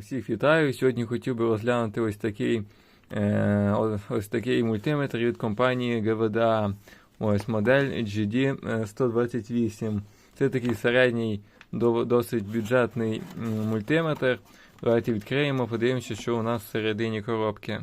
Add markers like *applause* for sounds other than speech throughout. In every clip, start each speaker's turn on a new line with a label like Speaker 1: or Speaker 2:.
Speaker 1: Всіх вітаю. Сьогодні хотів би розглянути ось такий, е, ось такий мультиметр від компанії GVDA. Ось модель GD 128. Це такий середній, досить бюджетний мультиметр. Давайте відкриємо, подивимося, що у нас всередині коробки.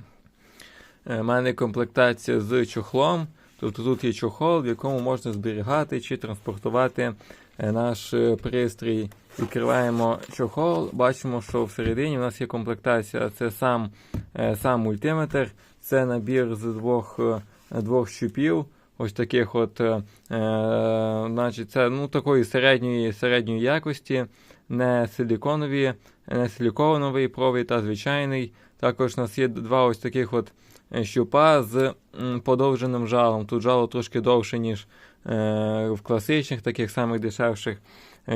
Speaker 1: У мене комплектація з чохлом. Тобто тут є чохол, в якому можна зберігати чи транспортувати е, наш е, пристрій. Відкриваємо чохол, бачимо, що всередині у нас є комплектація. Це сам, е, сам мультиметр, це набір з двох, е, двох щупів. Ось таких от, е, е, значить, це ну, такої середньої, середньої якості, не силіконові, не силіконовий провід, а звичайний. Також у нас є два ось таких от щупа з подовженим жалом. Тут жало трошки довше, ніж е, в класичних, таких самих дешевших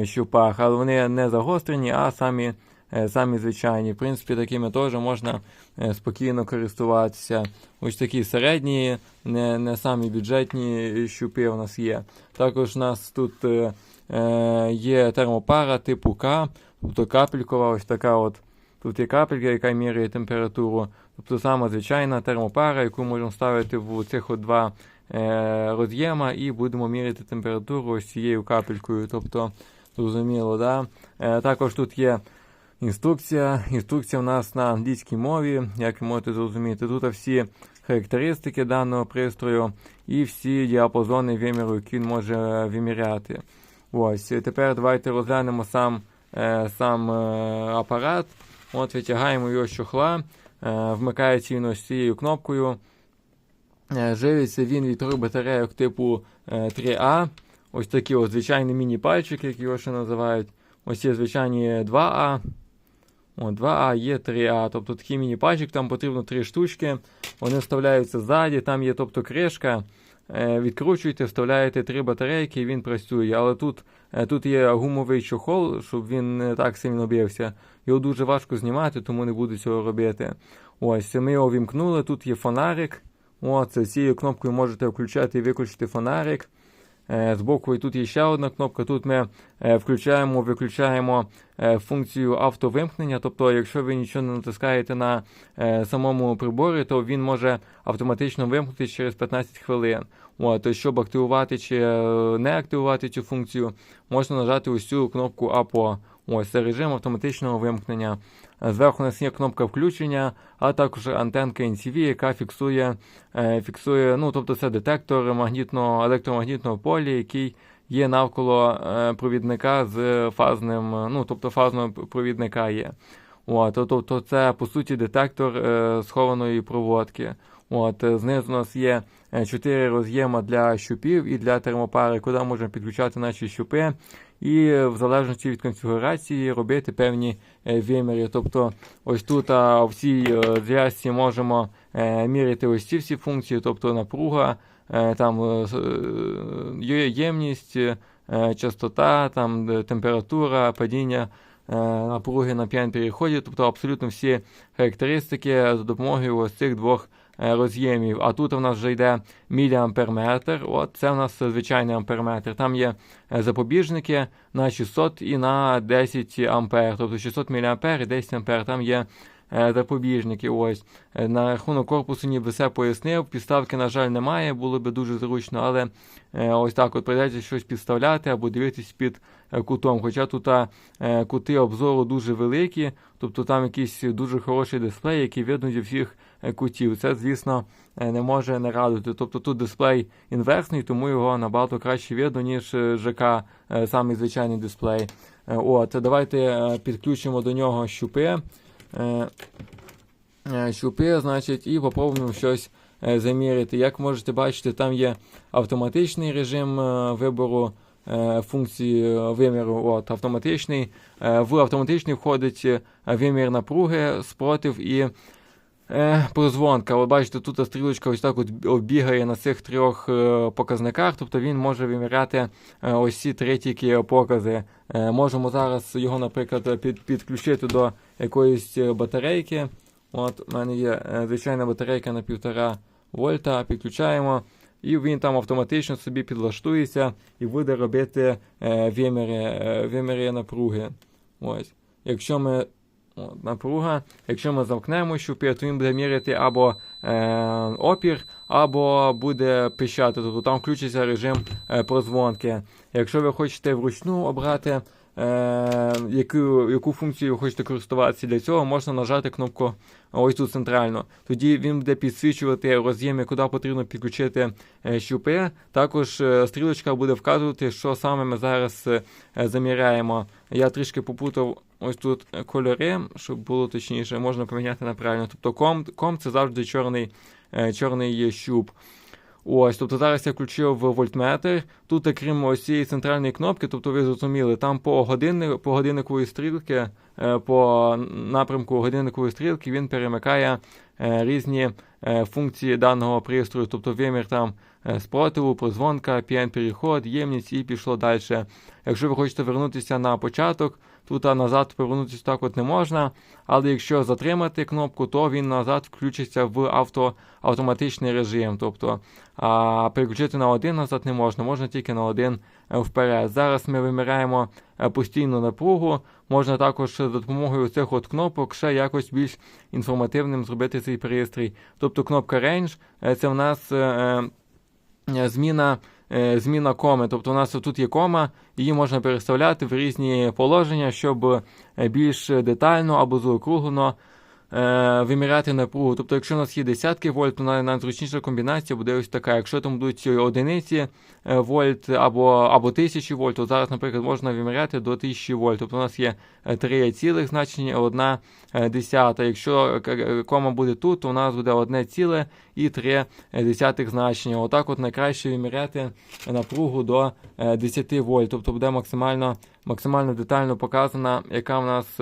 Speaker 1: щупах, але вони не загострені, а самі, е, самі звичайні. В принципі, такими теж можна е, спокійно користуватися. Ось такі середні, не, не самі бюджетні щупи у нас є. Також у нас тут е, є термопара типу К, тобто капелькова, ось така от. Тут є капелька, яка міряє температуру. Тобто сама звичайна термопара, яку можемо ставити в цих от два е, роз'єма і будемо міряти температуру ось цією капелькою. Тобто, зрозуміло, да? Е, також тут є інструкція. Інструкція в нас на англійській мові, як ви можете зрозуміти. Тут всі характеристики даного пристрою і всі діапазони виміру, які він може виміряти. Ось, тепер давайте розглянемо сам, е, сам е, апарат. От витягаємо його з чохла, е, вмикається він ось цією кнопкою. Е, Живиться він від трьох батарейок типу е, 3А. Ось такі ось звичайні міні-пальчики, як його ще називають. Ось є звичайні 2А. О, 2А є 3А. Тобто такий міні-пальчик, там потрібно 3 штучки. Вони вставляються ззаді, там є тобто кришка. Е, Відкручуєте, вставляєте три батарейки і він працює. Але тут, е, тут є гумовий чохол, щоб він не так сильно бився. Його дуже важко знімати, тому не буду цього робити. Ось, ми його вімкнули, тут є фонарик. От, це цією кнопкою можете включати і виключити фонарик. Е, Збоку і тут є ще одна кнопка. Тут ми е, включаємо, виключаємо е, функцію автовимкнення. Тобто, якщо ви нічого не натискаєте на самому приборі, то він може автоматично вимкнутися через 15 хвилин. От, щоб активувати чи е, не активувати цю функцію, можна нажати ось цю кнопку APO. Ось це режим автоматичного вимкнення. Е, Зверху у нас є кнопка включення, а також антенка NCV, яка фіксує, е, фіксує ну, тобто це детектор магнітного, електромагнітного поля, який є навколо е, провідника з фазним, е, ну, тобто фазного провідника є. От, тобто це, по суті, детектор е, схованої проводки. От, е, знизу у нас є е, чотири роз'єма для щупів і для термопари, куди можемо підключати наші щупи, і в залежності від конфігурації робити певні е, виміри. Тобто, ось тут в цій е, зв'язці можемо міряти ось ці всі функції, тобто напруга, там ємність, частота, там температура, падіння напруги на п'ян переході, тобто абсолютно всі характеристики за допомогою ось цих двох роз'ємів. А тут у нас вже йде міліамперметр. От це у нас звичайний амперметр. Там є е, запобіжники на 600 і на 10 ампер, тобто 600 мА і 10 ампер. Там є е, запобіжники. Ось Е, на рахунок корпусу ніби все пояснив. Підставки, на жаль, немає, було би дуже зручно, але е, ось так от прийдеться щось підставляти або дивитись під е, кутом. Хоча тут е, кути обзору дуже великі, тобто там якийсь дуже хороший дисплей, який видно зі всіх е, кутів. Це, звісно, е, не може не радувати. Тобто тут дисплей інверсний, тому його набагато краще видно, ніж е, ЖК, е, самий звичайний дисплей. Е, От, давайте е, підключимо до нього щупи. Е, е, щупи, значить, і попробуємо щось е, заміряти. Як можете бачити, там є автоматичний режим е, вибору е, функції е, виміру. От, автоматичний. Е, В автоматичний входить е, вимір напруги, спротив і е, прозвонка. От бачите, тут стрілочка ось так от оббігає на цих трьох е, показниках, тобто він може виміряти е, ось ці три покази. Е, Можемо зараз його, наприклад, під, підключити до якоїсь е, батарейки. От у мене є е, звичайна батарейка на 1,5 вольта, підключаємо, і він там автоматично собі підлаштується і буде робити е, виміри, е, напруги. Ось. Якщо ми От, напруга. Якщо ми замкнемо щупи, то він буде міряти або е, опір, або буде пищати. Тобто там включиться режим е, прозвонки. Якщо ви хочете вручну обрати, е, яку, яку функцію ви хочете користуватися, для цього можна нажати кнопку ось тут центрально. Тоді він буде підсвічувати роз'єми, куди потрібно підключити е, щупи. Також е, стрілочка буде вказувати, що саме ми зараз заміряємо. Я трішки попутав ось тут кольори, щоб було точніше, можна поміняти на правильно. Тобто ком, ком це завжди чорний, чорний щуп. Ось, тобто зараз я включив вольтметр. Тут, крім ось цієї центральної кнопки, тобто ви зрозуміли, там по годинник, по годинникової стрілки, е, по напрямку годинникової стрілки він перемикає е, різні е, функції даного пристрою, тобто вимір там спротиву, прозвонка, PN-переход, ємність і пішло далі. Якщо ви хочете вернутися на початок, тут назад повернутися так от не можна. Але якщо затримати кнопку, то він назад включиться в авто, автоматичний режим. Тобто а, переключити на один назад не можна, можна тільки на один вперед. Зараз ми вимираємо постійну напругу. Можна також за допомогою цих от кнопок ще якось більш інформативним зробити цей пристрій. Тобто кнопка Range це в нас. Е, е, зміна Е, зміна коми. Тобто у нас тут є кома, її можна переставляти в різні положення, щоб е, більш детально або заокруглено е, виміряти напругу. Тобто, якщо у нас є десятки вольт, то найзручніша комбінація буде ось така. Якщо там будуть одиниці е, вольт або або тисячі вольт, то зараз, наприклад, можна виміряти до 1000 вольт. Тобто у нас є три цілих значення, одна десята. Якщо кома буде тут, то у нас буде одне ціле і три десятих значення. Отак от найкраще виміряти напругу до 10 вольт. Тобто буде максимально максимально детально показана, яка в нас.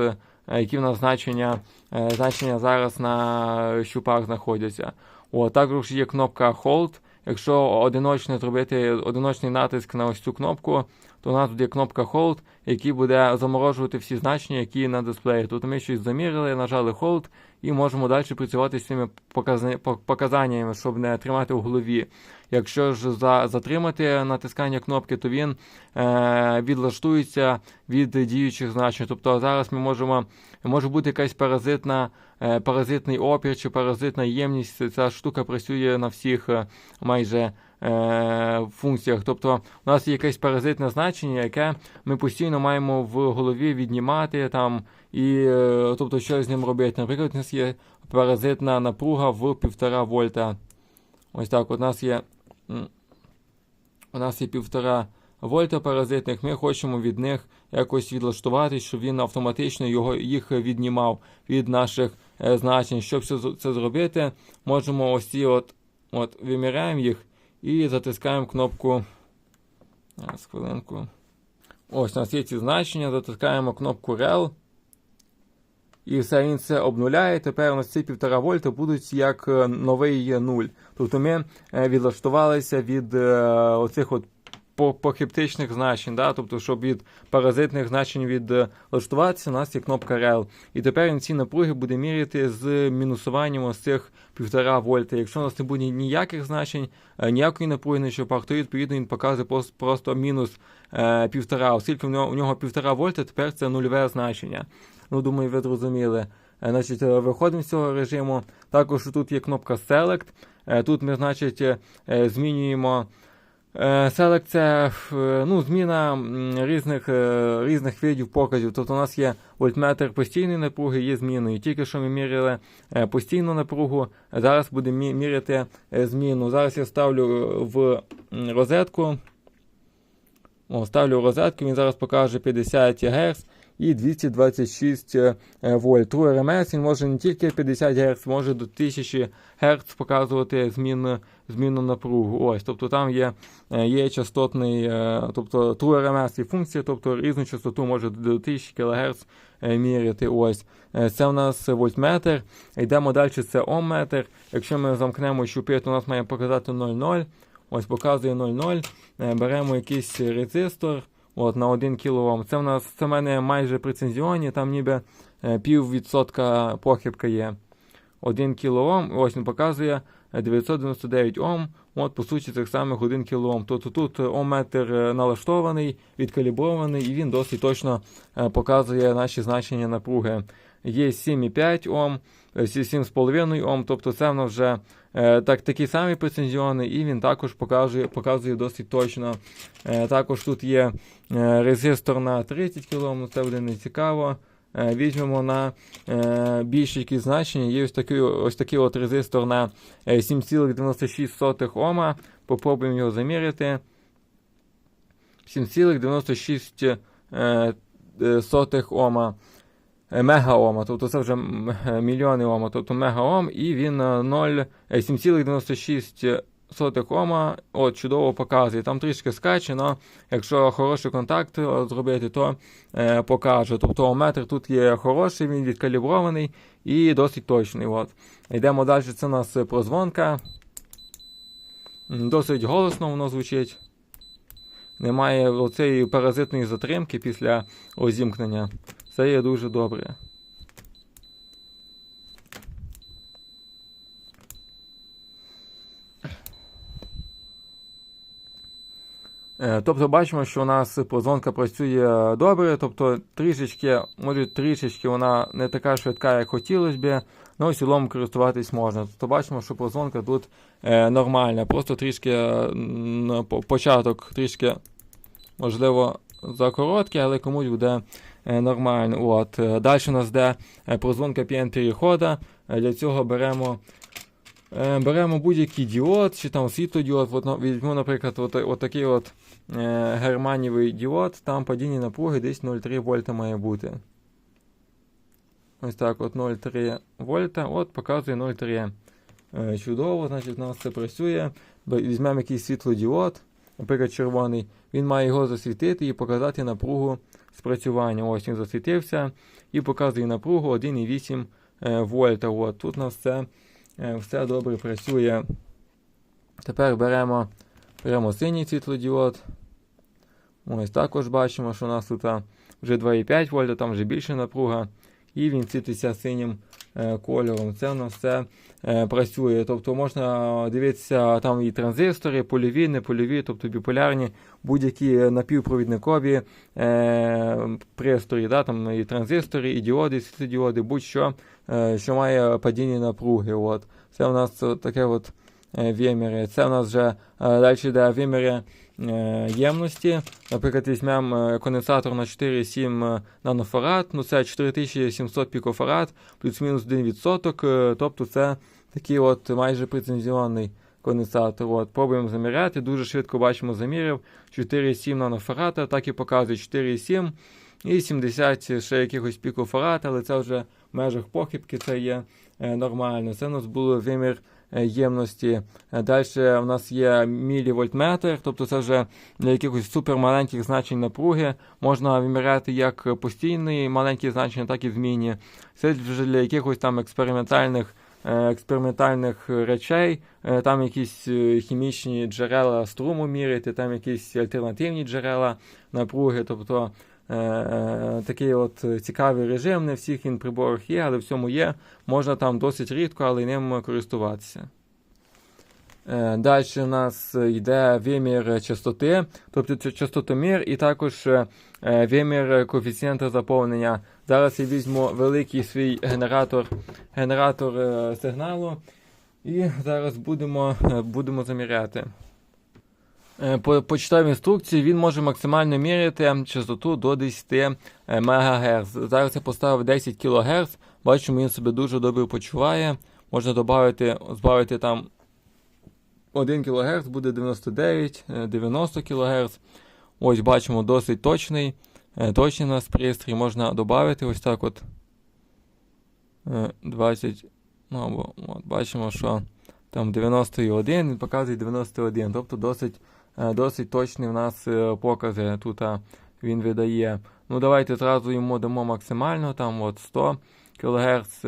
Speaker 1: Е, які в нас значення е, значення зараз на щупах знаходяться. О, Також є кнопка Hold. Якщо одиночно зробити одиночний натиск на ось цю кнопку, то у нас буде кнопка Hold, який буде заморожувати всі значення, які на дисплеї. Тут ми щось замірили, нажали Hold і можемо далі працювати з цими показаннями, щоб не тримати в голові. Якщо ж за, затримати натискання кнопки, то він е, відлаштується від діючих значень. Тобто зараз ми можемо може бути якась паразитна, е, паразитний опір чи паразитна ємність. Ця штука працює на всіх е, майже. Е, функціях, тобто у нас є якесь паразитне значення, яке ми постійно маємо в голові віднімати там і е, тобто що з ним робити. Наприклад, у нас є паразитна напруга в 1,5 вольта. Ось так, у нас є у нас є 1,5 вольта паразитних, ми хочемо від них якось відлаштувати, щоб він автоматично його, їх віднімав від наших е, значень. Щоб це зробити, можемо ось ці от, от виміряємо їх і затискаємо кнопку. Зараз, хвилинку. Ось у нас є ці значення, затискаємо кнопку REL. І все він це обнуляє. Тепер у нас ці 1,5 вольта будуть як е, новий нуль. Тобто ми е, відлаштувалися від е, оцих от похиптичних значень, да? тобто, щоб від паразитних значень відлаштуватися, у нас є кнопка REL. І тепер він ці напруги буде міряти з мінусуванням ось цих 1,5 вольта. Якщо у нас не буде ніяких значень, ніякої напруги на щопах, то відповідно він показує просто мінус 1,5. Оскільки у нього, 1,5 вольта, тепер це нульове значення. Ну, думаю, ви зрозуміли. Е, значить, е, Виходимо з цього режиму. Також тут є кнопка Select. Е, тут ми значить, змінюємо. Select це ну, зміна різних різних видів показів. Тобто у нас є вольтметр постійної напруги, є зміною. Тільки що ми міряли постійну напругу, зараз будемо міряти зміну. Зараз я ставлю в розетку. О, Ставлю розетку, він зараз покаже 50 Гц і 226 е, вольт. True RMS він може не тільки 50 Гц, може до 1000 Гц показувати зміну зміну напругу. Ось, Тобто там є е, є частотний, е, тобто True RMS є функція, тобто різну частоту може до 1000 кГц міряти. Ось. Це у нас вольтметр. Йдемо далі, це омметр. Якщо ми замкнемо щупи, то у нас має показати 0,0. Ось показує 0,0. Беремо якийсь резистор от, на 1 кОм. Це в нас це в мене майже прецензіонні, там ніби е, пів відсотка похибка є. 1 кОм, ось він показує 999 Ом. От, по суті, цих самих 1 кОм. Тобто тут омметр е, налаштований, відкалібрований, і він досить точно е, показує наші значення напруги. є 7,5 Ом, е, 7,5 Ом, тобто це воно вже е, так, такі самі прецензіони, і він також показує показує досить точно. Е, також тут є е, резистор на 30 кОм, це буде не цікаво. Візьмемо на е, більш які значення. Є ось такий, ось такий от резистор на е, 7,96 Ома. Попробуємо його заміряти. 7,96 е, е, Ома. Е, Мегаома, тобто це вже е, мільйони Ома, тобто мегаом, і він е, 0, е, 7,96 сотих Ома, от, чудово показує. Там трішки скаче, але якщо хороший контакт зробити, то е, покаже. Тобто омметр тут є хороший, він відкалібрований і досить точний. От. Йдемо далі, це у нас прозвонка. Досить голосно воно звучить. Немає оцеї паразитної затримки після розімкнення. Це є дуже добре. Е, Тобто бачимо, що у нас позвонка працює добре, тобто трішечки, може трішечки вона не така швидка, як хотілося б, але в цілому користуватись можна. Тобто бачимо, що позвонка тут е, нормальна, просто трішки е, початок трішки, можливо, за короткий, але комусь буде е, нормально. От. е, Далі у нас йде е, прозвонка PN перехода. Для цього беремо. Беремо будь-який діод, чи там світлодіод, от, ну, наприклад, от, от такий от германієвий діод, там падіння напруги десь 0,3 вольта має бути. Ось так, от 0,3 вольта, от показує 0,3. Е, чудово, значить, у нас це працює. Візьмемо якийсь світлодіод, наприклад, червоний, він має його засвітити і показати напругу спрацювання. Ось він засвітився і показує напругу 1,8 е, вольта. От, тут у нас це е, все добре працює. Тепер беремо, беремо синій світлодіод. Ось також бачимо, що у нас тут вже 2,5 вольта, там вже більше напруга. І він світиться синім кольором. Це нас все е, працює. Тобто можна дивитися там і транзистори, польові, непольові, тобто біполярні, будь-які напівпровідникові е, пристрої, да, там і транзистори, і діоди, світлодіоди, будь-що, е, що має падіння напруги. От. Це у нас таке от е, виміри. Це у нас вже е, далі йде виміри е, ємності. Наприклад, візьмемо е, конденсатор на 4,7 нанофарад, ну це 4700 пікофарад, плюс-мінус 1%, е, тобто це такий от майже прецензіонний конденсатор. От, пробуємо заміряти, дуже швидко бачимо замірів. 4,7 нанофарада, так і показує 4,7 і 70 ще якихось пікофарад, але це вже в межах похибки, це є е, нормально. Це у нас був вимір е, ємності. Далі у нас є мілівольтметр, тобто це вже для якихось супермаленьких значень напруги. Можна виміряти як постійні маленькі значення, так і змінні. Це вже для якихось там експериментальних. е, Експериментальних речей, Е, там якісь е, хімічні джерела струму міряти, там якісь альтернативні джерела напруги. Тобто е, е, такий от цікавий режим, не всіх він приборах є, але в цьому є. Можна там досить рідко, але ним користуватися. Е, Далі у нас йде вимір частоти, тобто частотомір, і також е, вимір коефіцієнта заповнення. Зараз я візьму великий свій генератор, генератор е, сигналу, і зараз будемо, е, будемо заміряти. Е, По, почитав інструкції, він може максимально міряти частоту до 10 МГц. Зараз я поставив 10 кГц, бачимо, він себе дуже добре почуває. Можна додати, збавити там 1 кГц буде 99, е, 90 кГц. Ось бачимо досить точний. е, Точний у нас пристрій. Можна додати ось так от е, 20. Ну, або, от, бачимо, що там 91, він показує 91. Тобто досить, е, досить точний у нас е, покази тут він видає. Ну, давайте зразу йому дамо максимально, там от 100 кГц,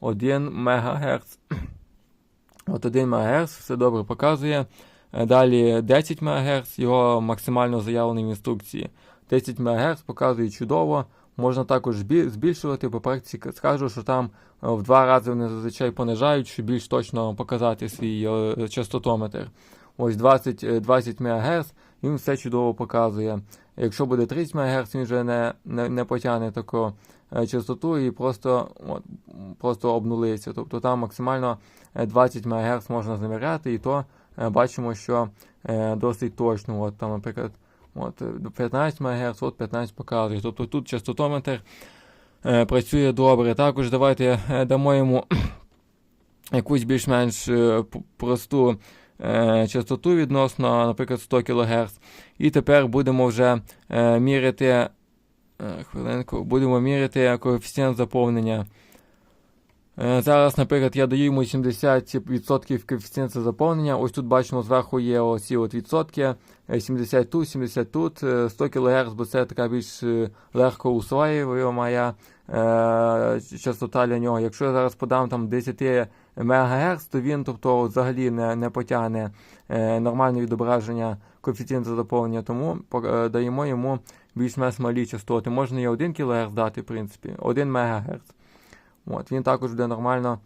Speaker 1: 1 МГц. От 1 МГц, все добре показує. Е, Далі 10 МГц, його максимально заявлений в інструкції. 10 МГц показує чудово. Можна також збільшувати. По практиці скажу, що там е, в два рази вони зазвичай понижають, щоб більш точно показати свій е, частотометр. Ось 20, е, 20 МГц, він все чудово показує. Якщо буде 30 МГц, він вже не, не, не потягне тако е, частоту і просто, от, просто обнулиться. Тобто там максимально е, 20 МГц можна заміряти, і то е, бачимо, що е, досить точно. От, там, наприклад, от, е, 15 МГц, от 15 показує. Тобто тут частотометр е, працює добре. Також давайте е, дамо йому *clears throat* якусь більш-менш е, просту е, частоту відносно, наприклад, 100 кГц. І тепер будемо вже е, міряти. е, Хвилинку, будемо міряти коефіцієнт заповнення. Е, Зараз, наприклад, я даю йому 70% коефіцієнту заповнення. Ось тут бачимо, зверху є оці от відсотки. Е, 70 тут, 70 тут, е, 100 кГц, бо це така більш е, легко усвоювана е, частота для нього. Якщо я зараз подам там 10 МГц, то він тобто, взагалі не, не потягне е, нормальне відображення коефіцієнту заповнення, тому е, даємо йому більш-менш малі частоти. Можна і 1 кГц дати, в принципі, 1 МГц. От, він також буде нормально.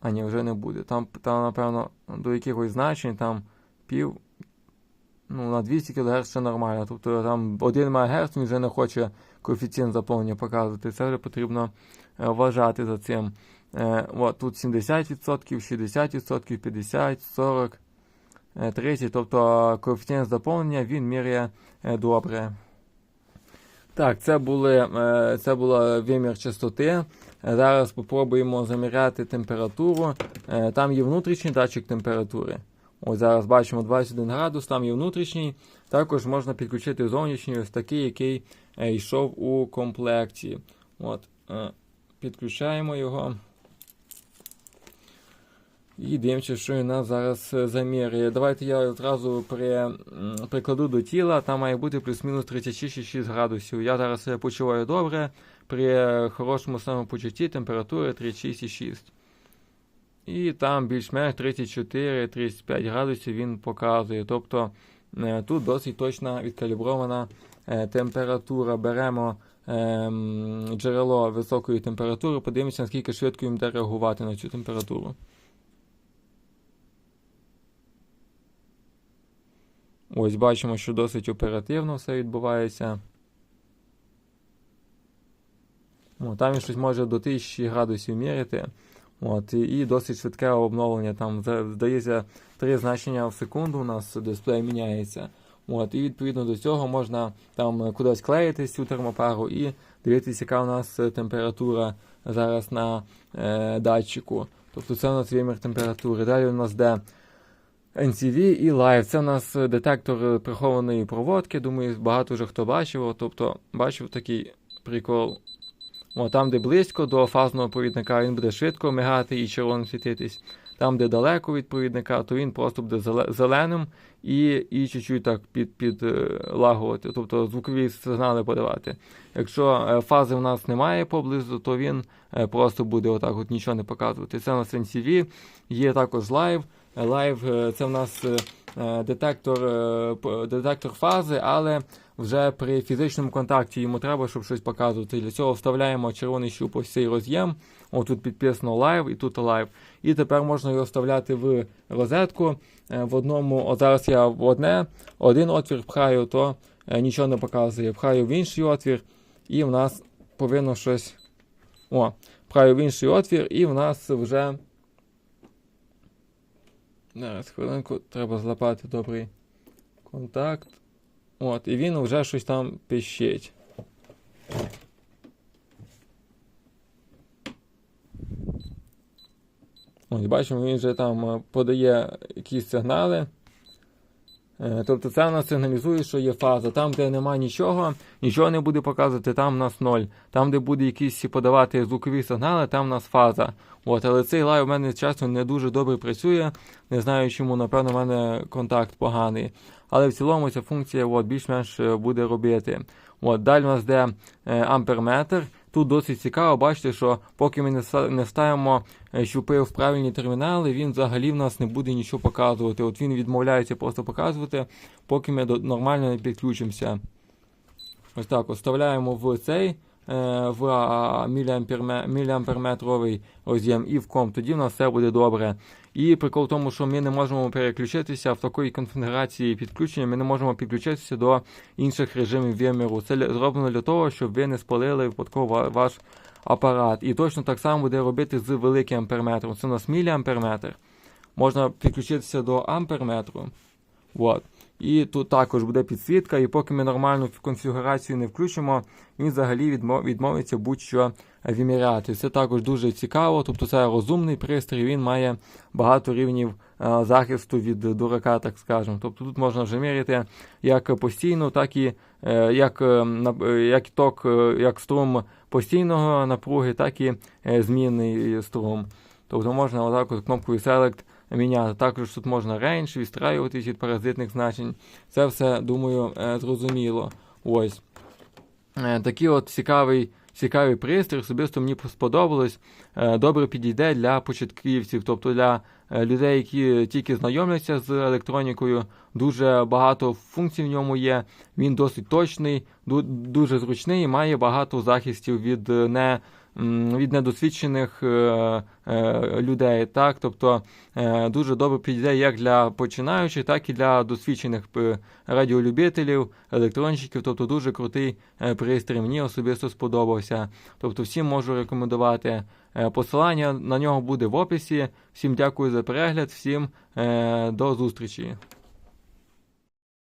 Speaker 1: А ні, вже не буде. Там, там напевно, до якихось значень, там пів. Ну, на 200 кГц ще нормально. Тобто там 1 МГц він вже не хоче коефіцієнт заповнення показувати. Це вже потрібно е, вважати за цим. Е, от, тут 70%, 60%, 50%, 40%, е, 30%. Тобто коефіцієнт заповнення він міряє е, добре. Так, це, були, е, це була вимір частоти. Е, Зараз спробуємо заміряти температуру. Е, Там є внутрішній датчик температури. Ось зараз бачимо 21 градус, там є внутрішній. Також можна підключити зовнішній, ось такий, який е, йшов у комплекті. От, е, Підключаємо його. І дивимося, що нас зараз е, замірює. Давайте я одразу при, прикладу до тіла, там має бути плюс-мінус 36,6 градусів. Я зараз себе почуваю добре. При е, хорошому самопочутті температура 36,6. І там більш-менш 34-35 градусів він показує. Тобто е, тут досить точна відкалібрована температура. Беремо ем, джерело високої температури, подивимося, наскільки швидко їм буде реагувати на цю температуру. Ось бачимо, що досить оперативно все відбувається. О, там він щось може до 1000 градусів міряти. От, і, досить швидке обновлення. Там здається три значення в секунду у нас дисплей міняється. От, і відповідно до цього можна там кудись клеїти цю термопару і дивитися, яка у нас температура зараз на е, датчику. Тобто це у нас вимір температури. Далі у нас де NCV і Live. Це у нас е, детектор е, прихованої проводки. Думаю, багато вже хто бачив. Тобто бачив такий прикол. О, там, де близько до фазного провідника, він буде швидко мигати і червоним світитись. Там, де далеко від провідника, то він просто буде зеленим і, і чуть-чуть так під, підлагувати, тобто звукові сигнали подавати. Якщо е, фази в нас немає поблизу, то він е, просто буде отак от нічого не показувати. Це у нас NCV, є також Live. Live е, це в нас е, е, детектор, детектор фази, але вже при фізичному контакті йому треба, щоб щось показувати. Для цього вставляємо червоний щуп ось цей роз'єм. О, тут підписано Live і тут Live. І тепер можна його вставляти в розетку. В одному, от зараз я в одне, один отвір пхаю, то нічого не показує. Пхаю в інший отвір, і в нас повинно щось. О, пхаю в інший отвір, і в нас вже. Зараз хвилинку, треба злапати добрий контакт. От, і він вже щось там пищить. Ось, бачимо, він вже там е, подає якісь сигнали. Е, Тобто це в нас сигналізує, що є фаза. Там, де немає нічого, нічого не буде показувати, там в нас ноль. Там, де буде якісь подавати звукові сигнали, там в нас фаза. От, але цей лайв у мене чесно не дуже добре працює. Не знаю чому, напевно, в мене контакт поганий. Але в цілому ця функція от, більш-менш е, буде робити. От, далі у нас де е, амперметр. Тут досить цікаво, бачите, що поки ми не ставимо е, щупи в правильні термінали, він взагалі в нас не буде нічого показувати. От він відмовляється просто показувати, поки ми нормально не підключимося. Ось так, оставляємо в цей в міліамперметровий роз'єм і в комп, тоді в нас все буде добре. І прикол в тому, що ми не можемо переключитися в такої конфігурації підключення, ми не можемо підключитися до інших режимів виміру. Це зроблено для того, щоб ви не спалили випадково ваш апарат. І точно так само буде робити з великим амперметром. Це у нас міліамперметр. Можна підключитися до амперметру. От. І тут також буде підсвітка, і поки ми нормальну конфігурацію не включимо, він взагалі відмо- відмовиться будь-що виміряти. Це також дуже цікаво, тобто це розумний пристрій, він має багато рівнів е, захисту від дурака, так скажемо. Тобто тут можна вже міряти як постійно, так і е, як, е, як ток, як струм постійного напруги, так і змінний струм. Тобто можна отак от кнопкою Select міняти. Також тут можна range, відстраюватись від паразитних значень. Це все, думаю, е, зрозуміло. Ось. Е, Такий от цікавий, цікавий пристрій, особисто мені сподобалось. Е, Добре підійде для початківців, тобто для людей, які тільки знайомляться з електронікою. Дуже багато функцій в ньому є. Він досить точний, дуже зручний і має багато захистів від не. Від недосвідчених е, е, людей, так, тобто е, дуже добре підійде як для починаючих, так і для досвідчених радіолюбителів, електронщиків, тобто дуже крутий пристрій. Мені особисто сподобався. Тобто всім можу рекомендувати. Посилання на нього буде в описі. Всім дякую за перегляд, всім до зустрічі.